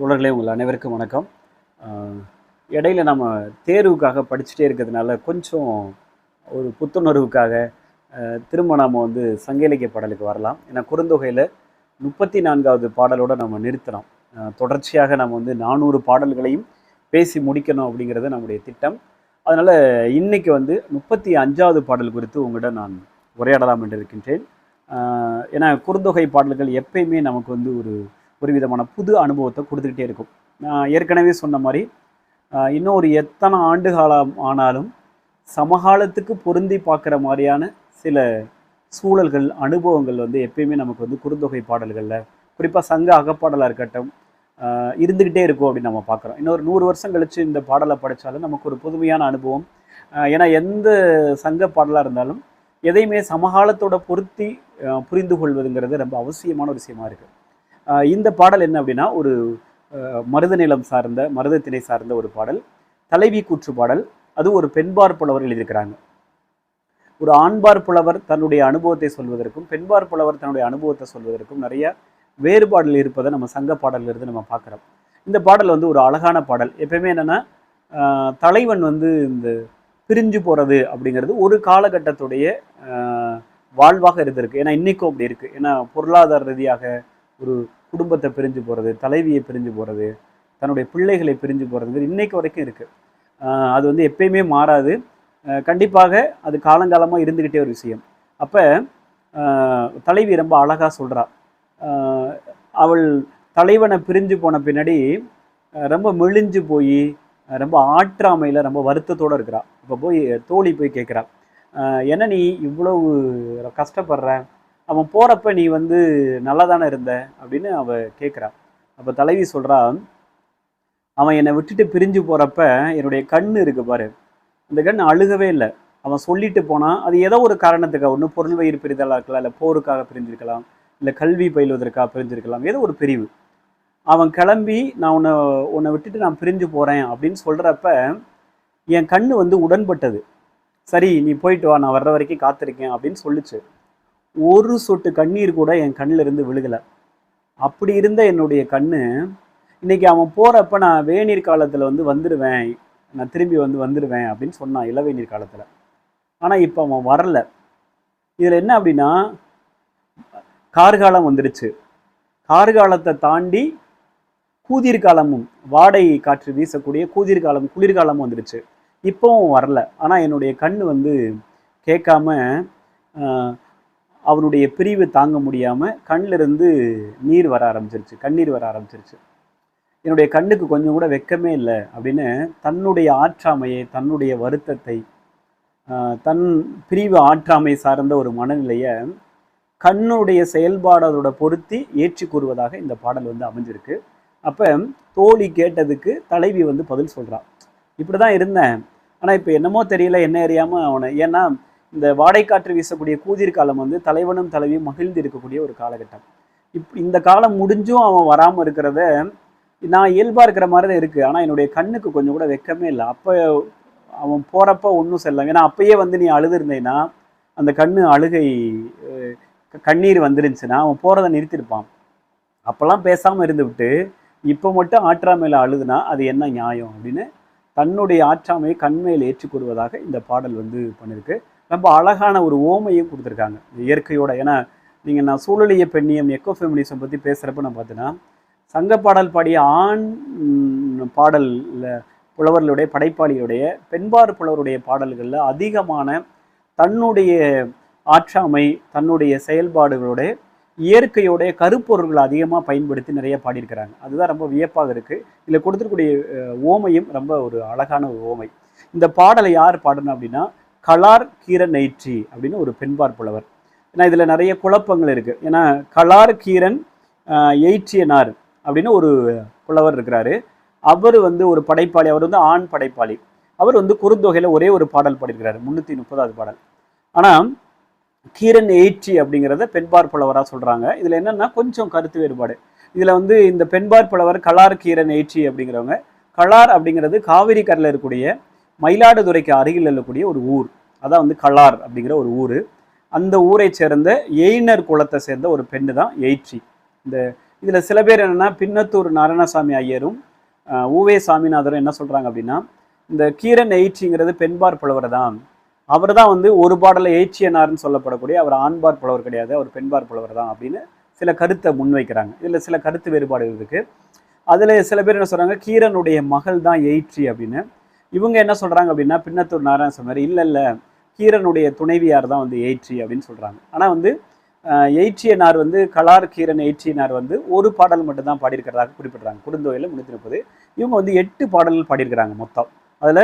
தோழர்களே உங்கள் அனைவருக்கும் வணக்கம். இடையில நம்ம தேர்வுக்காக படிச்சுட்டே இருக்கிறதுனால கொஞ்சம் ஒரு புத்துணர்வுக்காக திரும்ப நாம் வந்து சங்க இலக்கிய பாடலுக்கு வரலாம். ஏன்னா குறுந்தொகையில் முப்பத்தி நான்காவது பாடலோட நம்ம நிறுத்தினோம் தொடர்ச்சியாக நம்ம வந்து நானூறு பாடல்களையும் பேசி முடிக்கணும் அப்படிங்கிறது நம்முடைய திட்டம். அதனால் இன்னைக்கு வந்து முப்பத்தி அஞ்சாவது பாடல் குறித்து உங்களிடம் நான் உரையாடலாம் என்று இருக்கின்றேன். ஏன்னா குறுந்தொகை பாடல்கள் எப்பயுமே நமக்கு வந்து ஒரு ஒரு விதமான புது அனுபவத்தை கொடுத்துக்கிட்டே இருக்கும். ஏற்கனவே சொன்ன மாதிரி இன்னும் ஒரு எத்தனை ஆண்டு காலம் ஆனாலும் சமகாலத்துக்கு பொருந்தி பார்க்குற மாதிரியான சில சூழல்கள் அனுபவங்கள் வந்து எப்பயுமே நமக்கு வந்து குறுந்தொகை பாடல்களில் குறிப்பாக சங்க அகப்பாடலாக இருக்கட்டும் இருந்துக்கிட்டே இருக்கும் அப்படின்னு நம்ம பார்க்குறோம். இன்னொரு நூறு வருஷம் கழித்து இந்த பாடலை படித்தாலும் நமக்கு ஒரு புதுமையான அனுபவம். ஏன்னா எந்த சங்க பாடலாக இருந்தாலும் எதையுமே சமகாலத்தோட பொருத்தி புரிந்து கொள்வதுங்கிறது ரொம்ப அவசியமான ஒரு விஷயமா இருக்குது இந்த பாடல் என்ன அப்படின்னா ஒரு மருத நிலம் சார்ந்த மருதத்தினை சார்ந்த ஒரு பாடல். தலைவி கூற்று பாடல். அது ஒரு பெண்பார் புலவர் எழுதியிருக்கிறாங்க. ஒரு ஆண்பார் புலவர் தன்னுடைய அனுபவத்தை சொல்வதற்கும் பெண்பார் புலவர் தன்னுடைய அனுபவத்தை சொல்வதற்கும் நிறைய வேறுபாடல் இருப்பதை நம்ம சங்க பாடலிருந்து நம்ம பார்க்குறோம். இந்த பாடல் வந்து ஒரு அழகான பாடல். எப்பயுமே என்னென்னா தலைவன் வந்து இந்த பிரிஞ்சு போகிறது அப்படிங்கிறது ஒரு காலகட்டத்துடைய வாழ்வாக இருந்திருக்கு. ஏன்னா இன்றைக்கும் அப்படி இருக்குது ஏன்னா பொருளாதார ரீதியாக ஒரு குடும்பத்தை பிரிஞ்சு போகிறது தலைவியை பிரிஞ்சு போகிறது தன்னுடைய பிள்ளைகளை பிரிஞ்சு போகிறது இன்னைக்கு வரைக்கும் இருக்குது அது வந்து எப்பயுமே மாறாது. கண்டிப்பாக அது காலங்காலமாக இருந்துக்கிட்டே ஒரு விஷயம். அப்போ தலைவி ரொம்ப அழகாக சொல்கிறா அவள் தலைவனை பிரிஞ்சு போன பின்னாடி ரொம்ப மெலிஞ்சு போய் ரொம்ப ஆற்றாமையில் ரொம்ப வருத்தத்தோடு இருக்கிறா. இப்போ போய் தோழி போய் கேட்குறா என்ன நீ இவ்வளவு கஷ்டப்படுற? அவன் போகிறப்ப நீ வந்து நல்லா தானே இருந்த? அப்படின்னு அவள் கேட்குறா அப்போ தலைவி சொல்கிறா அவன் என்னை விட்டுட்டு பிரிஞ்சு போகிறப்ப என்னுடைய கண் இருக்கு பாரு. அந்த கண் அழுகவே இல்லை. அவன் சொல்லிட்டு போனான் அது ஏதோ ஒரு காரணத்துக்காக ஒன்று பொருள் வயிறு பிரிதலாக இருக்கலாம் இல்லை போருக்காக பிரிஞ்சிருக்கலாம் இல்லை கல்வி பயிலுவதற்காக பிரிஞ்சிருக்கலாம் ஏதோ ஒரு பிரிவு. அவன் கிளம்பி நான் உன்னை உன்னை விட்டுட்டு நான் பிரிஞ்சு போகிறேன் அப்படின்னு சொல்கிறப்ப என் கண் வந்து உடன்பட்டது. சரி நீ போயிட்டு வா நான் வர்ற வரைக்கும் காத்திருக்கேன் அப்படின்னு சொல்லிச்சு. ஒரு சொட்டு கண்ணீர் கூட என் கண்ணில் இருந்து விழுகலை. அப்படி இருந்த என்னுடைய கண் இன்னைக்கு அவன் போகிறப்ப நான் வேநீர் காலத்தில் வந்து வந்துடுவேன் நான் திரும்பி வந்து வந்துடுவேன் அப்படின்னு சொன்னான் இளவேநீர் காலத்தில். ஆனால் இப்போ அவன் வரல. இதில் என்ன அப்படின்னா கார்காலம் வந்துடுச்சு கார்காலத்தை தாண்டி கூதிர்காலமும் வாடை காற்று வீசக்கூடிய கூதிர்காலம் குளிர்காலமும் வந்துடுச்சு இப்போவும் வரல. ஆனால் என்னுடைய கண் வந்து கேட்காம அவனுடைய பிரிவு தாங்க முடியாமல் கண்ணிலிருந்து நீர் வர ஆரம்பிச்சிருச்சு கண்ணீர் வர ஆரம்பிச்சிருச்சு. என்னுடைய கண்ணுக்கு கொஞ்சம் கூட வெக்கமே இல்லை அப்படின்னு தன்னுடைய ஆற்றாமையை தன்னுடைய வருத்தத்தை தன் பிரிவு ஆற்றாமை சார்ந்த ஒரு மனநிலையை கண்ணுடைய செயல்பாடு அதோட பொருத்தி ஏற்றி கூறுவதாக இந்த பாடல் வந்து அமைஞ்சிருக்கு. அப்போ தோழி கேட்டதுக்கு தலைவி வந்து பதில் சொல்கிறான் இப்படி தான் இருந்தேன். ஆனால் இப்போ என்னமோ தெரியல என்ன அறியாமல் அவனை. ஏன்னா இந்த வாடைக்காற்று வீசக்கூடிய கூதிர் காலம் வந்து தலைவனும் தலைவியும் மகிழ்ந்து இருக்கக்கூடிய ஒரு காலகட்டம். இப் இந்த காலம் முடிஞ்சும் அவன் வராமல் இருக்கிறத நான் இயல்பாக இருக்கிற மாதிரி தான் இருக்குது ஆனால் என்னுடைய கண்ணுக்கு கொஞ்சம் கூட வெக்கமே இல்லை. அப்போ அவன் போகிறப்ப ஒன்றும் செல்லாம் ஏன்னா அப்பயே வந்து நீ அழுதுருந்தேன்னா அந்த கண்ணு அழுகை கண்ணீர் வந்துருந்துச்சுன்னா அவன் போகிறத நிறுத்திருப்பான். அப்போல்லாம் பேசாமல் இருந்துவிட்டு இப்போ மட்டும் ஆற்றாமையில் அழுதுனா அது என்ன நியாயம்? அப்படின்னு தன்னுடைய ஆற்றாமையை கண்மையில் ஏற்றுக்கொள்வதாக இந்த பாடல் வந்து பண்ணியிருக்கு ரொம்ப அழகான ஒரு ஓமையும் கொடுத்துருக்காங்க. இயற்கையோட ஏன்னா நீங்கள் நான் சூழலிய பெண்ணியம் எக்கோ ஃபெமினிசம் பற்றி பேசுகிறப்ப நான் பார்த்தீங்கன்னா சங்க பாடல் பாடிய ஆண் பாடலில் புலவர்களுடைய படைப்பாளியுடைய பெண்பார் புலவருடைய பாடல்களில் அதிகமான தன்னுடைய ஆற்றாமை தன்னுடைய செயல்பாடுகளோட இயற்கையோடைய கருப்பொருள்களை அதிகமாக பயன்படுத்தி நிறைய பாடியிருக்கிறாங்க. அதுதான் ரொம்ப வியப்பாக இருக்குது இதில் கொடுத்துருக்கூடிய ஓமையும் ரொம்ப ஒரு அழகான ஒரு ஓமை. இந்த பாடலை யார் பாடணும் அப்படின்னா கலார் கீரன் நெய்ற்றி அப்படின்னு ஒரு பெண்பார் புலவர். ஏன்னா இதில் நிறைய குழப்பங்கள் இருக்குது ஏன்னா கலார் கீரன் எயிற்றியனார் அப்படின்னு ஒரு புலவர் இருக்கிறாரு. அவர் வந்து ஒரு படைப்பாளி. அவர் வந்து ஆண் படைப்பாளி. அவர் வந்து குறுந்தொகையில் ஒரே ஒரு பாடல் பாடியிருக்கிறார். முந்நூற்றி முப்பதாவது பாடல். ஆனால் கீரன் எயிற்றி அப்படிங்கிறத பெண்பார் புலவராக சொல்கிறாங்க இதில் என்னென்னா கொஞ்சம் கருத்து வேறுபாடு. இதில் வந்து இந்த பெண்பார் புலவர் கலார் கீரன் எயிற்றி அப்படிங்கிறவங்க கலார் அப்படிங்கிறது காவிரி கரையில் இருக்கக்கூடிய மயிலாடுதுறைக்கு அருகில் இருக்கக்கூடிய ஒரு ஊர். அதான் வந்து கலார் அப்படிங்கிற ஒரு ஊர். அந்த ஊரை சேர்ந்த எயினர் குலத்தை சேர்ந்த ஒரு பெண்ணு தான் எயிற்றி இந்த இதில் சில பேர் என்னென்னா பின்னத்தூர் நாராயணசாமி ஐயரும் ஊவே சாமிநாதரும் என்ன சொல்கிறாங்க அப்படின்னா இந்த கீரன் எயிற்றிங்கிறது பெண்பார் புலவர் தான். அவர் தான் வந்து ஒரு பாடலை எயிற்றியனார்னு சொல்லப்படக்கூடிய அவர் ஆண்பார் புலவர் கிடையாது அவர் பெண்பார் புலவர் தான் அப்படின்னு சில கருத்தை முன்வைக்கிறாங்க. இதில் சில கருத்து வேறுபாடுகள் இருக்குது அதில் சில பேர் என்ன சொல்கிறாங்க கீரனுடைய மகள் தான் எயிற்றி அப்படின்னு. இவங்க என்ன சொல்கிறாங்க அப்படின்னா பின்னத்தூர் நாராயணசாமி இல்லை இல்லை கீரனுடைய துணைவியார் தான் வந்து எயிற்றி அப்படின்னு சொல்கிறாங்க ஆனால் வந்து அஹ், எயிற்றியனார் வந்து கலார் கீரன் எயிற்றியனார் வந்து ஒரு பாடல் மட்டும்தான் பாடியிருக்கிறதாக குறிப்பிட்றாங்க. குறுந்தொகையில் முன்னூற்றி முப்பது. இவங்க வந்து எட்டு பாடல்கள் பாடியிருக்கிறாங்க மொத்தம். அதில்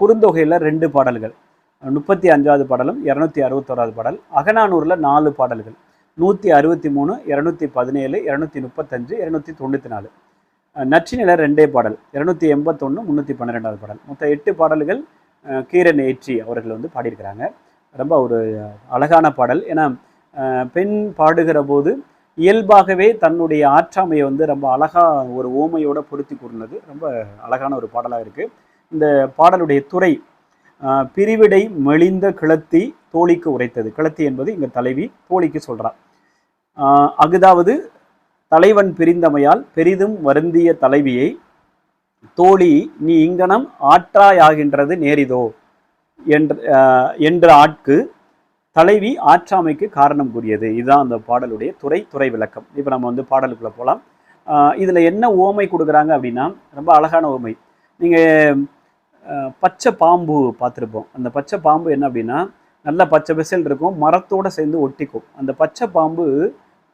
குறுந்தொகையில் ரெண்டு பாடல்கள். முப்பத்தி அஞ்சாவது பாடலும் இரநூத்தி அறுபத்தோராவது பாடல் அகநானூரில் நாலு பாடல்கள். நூற்றி அறுபத்தி மூணு இரநூத்தி பதினேழு இரநூத்தி முப்பத்தஞ்சு இரநூத்தி தொண்ணூற்றி நாலு. அஹ் நற்றினில ரெண்டே பாடல். இரநூத்தி எண்பத்தொன்று முந்நூற்றி பன்னிரெண்டாவது பாடல். மொத்தம் எட்டு பாடல்கள் கீரன் ஏற்றி அவர்கள் வந்து பாடியிருக்கிறாங்க. ரொம்ப ஒரு அழகான பாடல். ஏன்னா பெண் பாடுகிற போது இயல்பாகவே தன்னுடைய ஆற்றாமையை வந்து ரொம்ப அழகாக ஒரு ஓமையோட பொருத்தி கூறினது. ரொம்ப அழகான ஒரு பாடலாக இருக்குது இந்த பாடலுடைய துறை பிரிவிடை மெலிந்த கிளத்தி தோழிக்கு உரைத்தது. கிளத்தி என்பது இங்கே தலைவி தோழிக்கு சொல்கிறான் அகுதாவது தலைவன் பிரிந்தமையால் பெரிதும் வருந்திய தலைவியை தோழி நீ இங்கனம் ஆற்றாயாகின்றது நேரிதோ என்ற என்ற ஆட்கு தலைவி ஆற்றாமைக்கு காரணம் கூறியது. இதுதான் அந்த பாடலுடைய துறை துறை விளக்கம். இப்போ நம்ம வந்து பாடலுக்குள்ளே போகலாம் இதில் என்ன ஓமை கொடுக்குறாங்க அப்படின்னா ரொம்ப அழகான ஓமை நீங்கள் பச்சை பாம்பு பார்த்துருப்போம். அந்த பச்சை பாம்பு என்ன அப்படின்னா நல்ல பச்சை பிசல் இருக்கும் மரத்தோடு சேர்ந்து ஒட்டிக்கும். அந்த பச்சை பாம்பு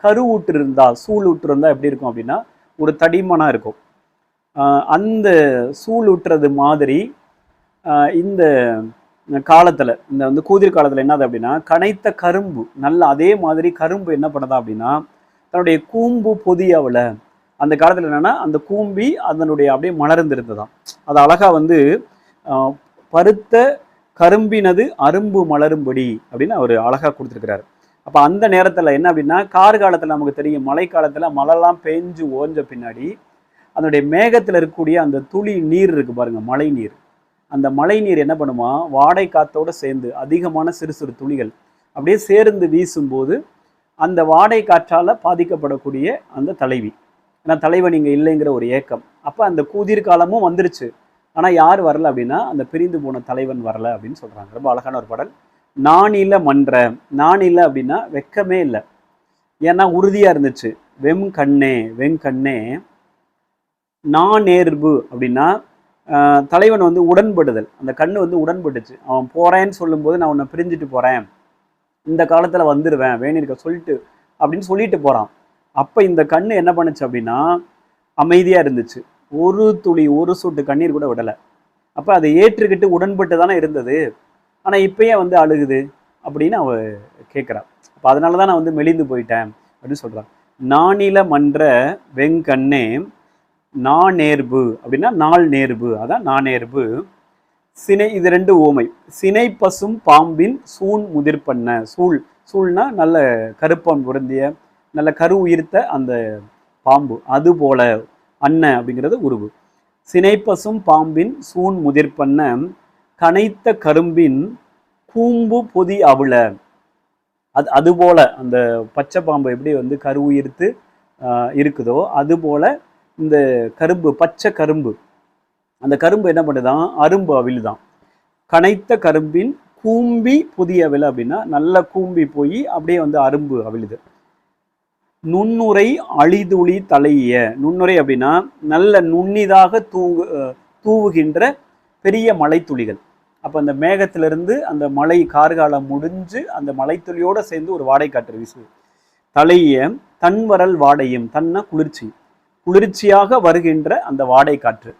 கருவூட்டு இருந்தால் சூள் இருந்தால் எப்படி இருக்கும் அப்படின்னா ஒரு தடிமனாக இருக்கும். அந்த சூள் மாதிரி இந்த காலத்தில் இந்த வந்து கூதிர் காலத்தில் என்னது அப்படின்னா கனைத்த கரும்பு நல்ல அதே மாதிரி கரும்பு என்ன பண்ணுதா அப்படின்னா தன்னுடைய கூம்பு பொதியாவில் அந்த காலத்தில் என்னென்னா அந்த கூம்பி அதனுடைய அப்படியே மலர்ந்திருந்ததான் அது அழகா வந்து பருத்த கரும்பினது அரும்பு மலரும்படி அப்படின்னு அவர் அழகாக கொடுத்துருக்கிறாரு. அப்போ அந்த நேரத்தில் என்ன அப்படின்னா கார் காலத்தில் நமக்கு தெரியும் மழை காலத்தில் மழைலாம் பெஞ்சு ஓஞ்ச பின்னாடி அதனுடைய மேகத்தில் இருக்கக்கூடிய அந்த துளி நீர் இருக்குது பாருங்கள் மழை நீர். அந்த மழை நீர் என்ன பண்ணுமா? வாடை காத்தோடு சேர்ந்து அதிகமான சிறு சிறு துளிகள் அப்படியே சேர்ந்து வீசும்போது அந்த வாடை காற்றால் பாதிக்கப்படக்கூடிய அந்த தலைவி. ஏன்னா தலைவன் இங்கே இல்லைங்கிற ஒரு ஏக்கம். அப்போ அந்த கூதிர் காலமும் வந்துருச்சு. ஆனால் யார் வரல அப்படின்னா அந்த பிரிந்து போன தலைவன் வரல அப்படின்னு சொல்கிறாங்க ரொம்ப அழகான ஒரு பாடல். நான் இல்லை மன்ற நான் இல்லை அப்படின்னா வெக்கமே இல்லை. ஏன்னா உறுதியாக இருந்துச்சு. வெம் கண்ணே வெங்கண்ணே நான் நேர்பு அப்படின்னா தலைவன் வந்து உடன்படுதல். அந்த கண்ணு வந்து உடன்பட்டுச்சு. அவன் போகிறேன்னு சொல்லும்போது நான் உன்னை பிரிஞ்சுட்டு போகிறேன் இந்த காலத்தில் வந்துடுவேன் வேணிருக்க சொல்லிட்டு அப்படின்னு சொல்லிட்டு போகிறான் அப்போ இந்த கண்ணு என்ன பண்ணுச்சு அப்படின்னா அமைதியாக இருந்துச்சு. ஒரு துளி ஒரு சொட்டு கண்ணீர் கூட விடலை. அப்போ அதை ஏற்றுக்கிட்டு உடன்பட்டு தானே இருந்தது? ஆனால் இப்பயே வந்து அழுகுது அப்படின்னு அவ கேட்குறா அப்போ அதனால தான் நான் வந்து மெலிந்து போயிட்டேன் அப்படின்னு சொல்கிறான் நானில மன்ற வெங்கண்ணே நான் அப்படின்னா நாள் நேர்பு அதான் நான் சினை இது ரெண்டு ஓமை. சினை பசும் பாம்பின் சூன் முதிர்பண்ண. சூழ் சூழ்னா நல்ல கருப்பம் பொருந்திய நல்ல கரு உயிர்த்த அந்த பாம்பு. அது போல அன்ன அப்படிங்கிறது உருவு. சினைப்பசும் பாம்பின் சூன் முதிர்பண்ண கனைத்த கரும்பின் கூம்பு பொதி அவுள அது அதுபோல அந்த பச்சை பாம்பு எப்படி வந்து கரு உயிர்த்து இருக்குதோ அதுபோல் இந்த கரும்பு பச்சை கரும்பு அந்த கரும்பு என்ன பண்ணுதான் அரும்பு அவிழ்தான் கனைத்த கரும்பின் கூம்பி புதிய அவிழ் அப்படின்னா நல்ல கூம்பி போய் அப்படியே வந்து அரும்பு அவிழுது. நுண்ணுரை அழிதுளி தலைய நுண்ணுரை அப்படின்னா நல்ல நுண்ணிதாக தூங்கு தூவுகின்ற பெரிய மலைத்துளிகள். அப்போ அந்த மேகத்திலிருந்து அந்த மலை கார்காலம் முடிஞ்சு அந்த மலைத்துளியோடு சேர்ந்து ஒரு வாடை காற்று வீசுது. தலைய தன்வரல் வாடையும் தன்னா குளிர்ச்சி குளிர்ச்சியாக வருகின்ற அந்த வாடை காற்று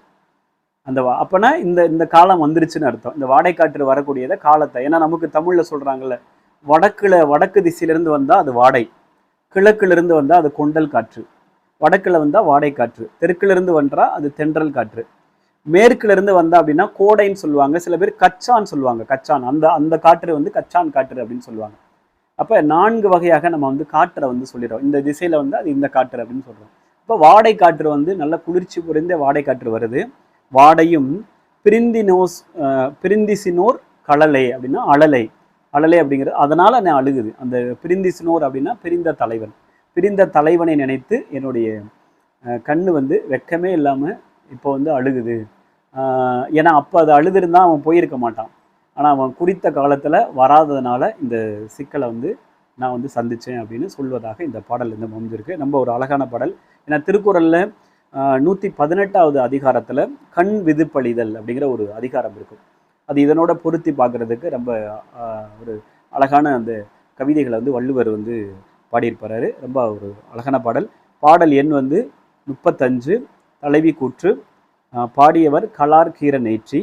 அந்த வா- அப்பனா இந்த இந்த காலம் வந்துருச்சுன்னு அர்த்தம். இந்த வாடை காற்று வரக்கூடியதை காலத்தை ஏன்னா நமக்கு தமிழில் சொல்கிறாங்கல்ல வடக்குல வடக்கு திசையிலிருந்து வந்தால் அது வாடை கிழக்கிலிருந்து வந்தால் அது கொண்டல் காற்று வடக்கில் வந்தால் வாடை காற்று தெற்கிலிருந்து வந்தால் அது தென்றல் காற்று. மேற்குல இருந்து வந்தா அப்படின்னா கோடைன்னு சொல்லுவாங்க. சில பேர் கச்சான் சொல்லுவாங்க. கச்சான். அந்த அந்த காற்று வந்து கச்சான் காற்று அப்படின்னு சொல்லுவாங்க. அப்போ நான்கு வகையாக நம்ம வந்து காற்றை வந்து சொல்லிடுறோம். இந்த திசையில் வந்து அது இந்த காற்று அப்படின்னு சொல்கிறோம் இப்போ வாடை காற்று வந்து நல்ல குளிர்ச்சி புரிந்த வாடை காற்று வருது. வாடையும் பிரிந்தினோஸ் பிரிந்திசினோர் கலலை அப்படின்னா அழலை அழலை அப்படிங்கிறது அதனால் நான் அழுகுது. அந்த பிரிந்திசினோர் அப்படின்னா பிரிந்த தலைவன். பிரிந்த தலைவனை நினைத்து என்னுடைய கண் கண்ணு வந்து வெக்கமே இல்லாமல் இப்போ வந்து அழுகுது. ஏன்னா அப்போ அது அழுதுருந்தால் அவன் போயிருக்க மாட்டான். ஆனால் அவன் குறித்த காலத்தில் வராததுனால இந்த சிக்கலை வந்து நான் வந்து சந்தித்தேன் அப்படின்னு சொல்வதாக இந்த பாடல் இந்த முடிஞ்சிருக்கு ரொம்ப ஒரு அழகான பாடல். ஏன்னா திருக்குறளில் நூற்றி பதினெட்டாவது அதிகாரத்தில் கண் விதிப்பளிதல் அப்படிங்கிற ஒரு அதிகாரம் இருக்கும். அது இதனோட பொருத்தி பார்க்குறதுக்கு ரொம்ப ஒரு அழகான அந்த கவிதைகளை வந்து வள்ளுவர் வந்து பாடியிருப்பாரு. ரொம்ப ஒரு அழகான பாடல். பாடல் எண் வந்து முப்பத்தஞ்சு. தலைவி கூற்று பாடியவர் கலார் கீர நேற்றி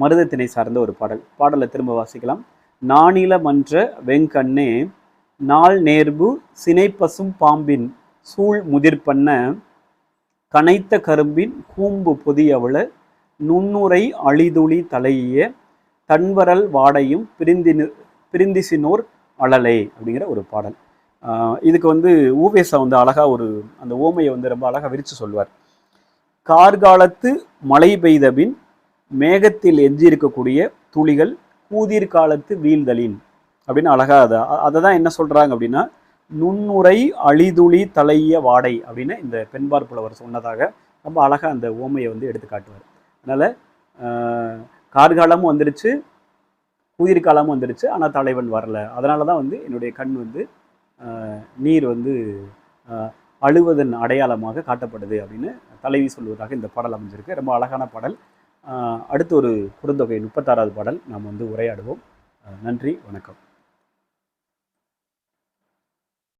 மருதத்தினை சார்ந்த ஒரு பாடல். பாடலை திரும்ப வாசிக்கலாம். நாணில மன்ற வெங்கண்ணே நாள் நேர்பு சினைப்பசும் பாம்பின் சூழ் முதிர்பண்ண கனைத்த கரும்பின் கூம்பு பொதியவள நுண்ணுரை அழிதுளி தலையிய தன்வரல் வாடையும் பிரிந்தினு பிரிந்திசினோர் அழலே அப்படிங்கிற ஒரு பாடல். இதுக்கு வந்து ஊவேசா வந்து அழகாக ஒரு அந்த ஓமையை வந்து ரொம்ப அழகாக விரித்து சொல்வார் கார்காலத்து மழை பெய்தபின் மேகத்தில் எஞ்சியிருக்கக்கூடிய துளிகள் கூதிர் காலத்து வீழ்தலின் அப்படின்னு அழகாக அதை அதை தான் என்ன சொல்கிறாங்க அப்படின்னா நுண்ணுரை அழிதுளி தலைய வாடை அப்படின்னு இந்த பெண்பார் புலவர் சொன்னதாக ரொம்ப அழகாக அந்த ஓமையை வந்து எடுத்து காட்டுவார். அதனால் கார்காலமும் வந்துருச்சு குளிர் காலமும் வந்துருச்சு ஆனால் தலைவன் வரல. அதனால தான் வந்து என்னுடைய கண் வந்து நீர் வந்து அழுவதன் அடையாளமாக காட்டப்படுது அப்படின்னு தலைவி சொல்வதாக இந்த பாடல் அமைஞ்சிருக்கு. ரொம்ப அழகான பாடல். அடுத்து ஒரு குறுந்தொகை முப்பத்தாறாவது பாடல். நாம் வந்து உரையாடுவோம். நன்றி வணக்கம்.